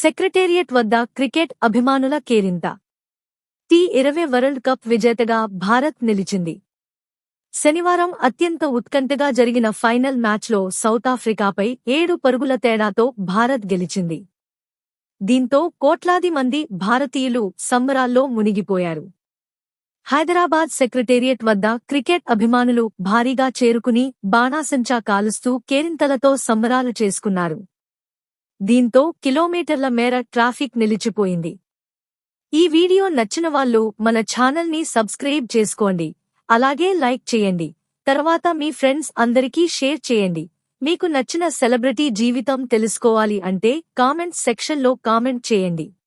Secretariat వద్ద cricket అభిమానుల కేరింత. టీ ఇరవై వరల్డ్ కప్ విజేతగా భారత్ నిలిచింది. శనివారం అత్యంత ఉత్కంఠగా జరిగిన ఫైనల్ మ్యాచ్లో సౌతాఫ్రికాపై ఏడు పరుగుల తేడాతో భారత్ గెలిచింది. దీంతో కోట్లాది మంది భారతీయులు సంబరాల్లో మునిగిపోయారు. హైదరాబాద్ సెక్రటేరియట్ వద్ద క్రికెట్ అభిమానులు భారీగా చేరుకుని బాణాసంచా కాలుస్తూ కేరింతలతో సంబరాలు చేసుకున్నారు. దీంతో కిలోమీటర్ల మేర ట్రాఫిక్ నిలిచిపోయింది. ఈ వీడియో నచ్చిన వాళ్ళు మన ఛానల్ని సబ్స్క్రైబ్ చేసుకోండి. అలాగే లైక్ చేయండి. తర్వాత మీ ఫ్రెండ్స్ అందరికీ షేర్ చేయండి. మీకు నచ్చిన సెలబ్రిటీ జీవితం తెలుసుకోవాలి అంటే కామెంట్ సెక్షన్లో కామెంట్ చేయండి.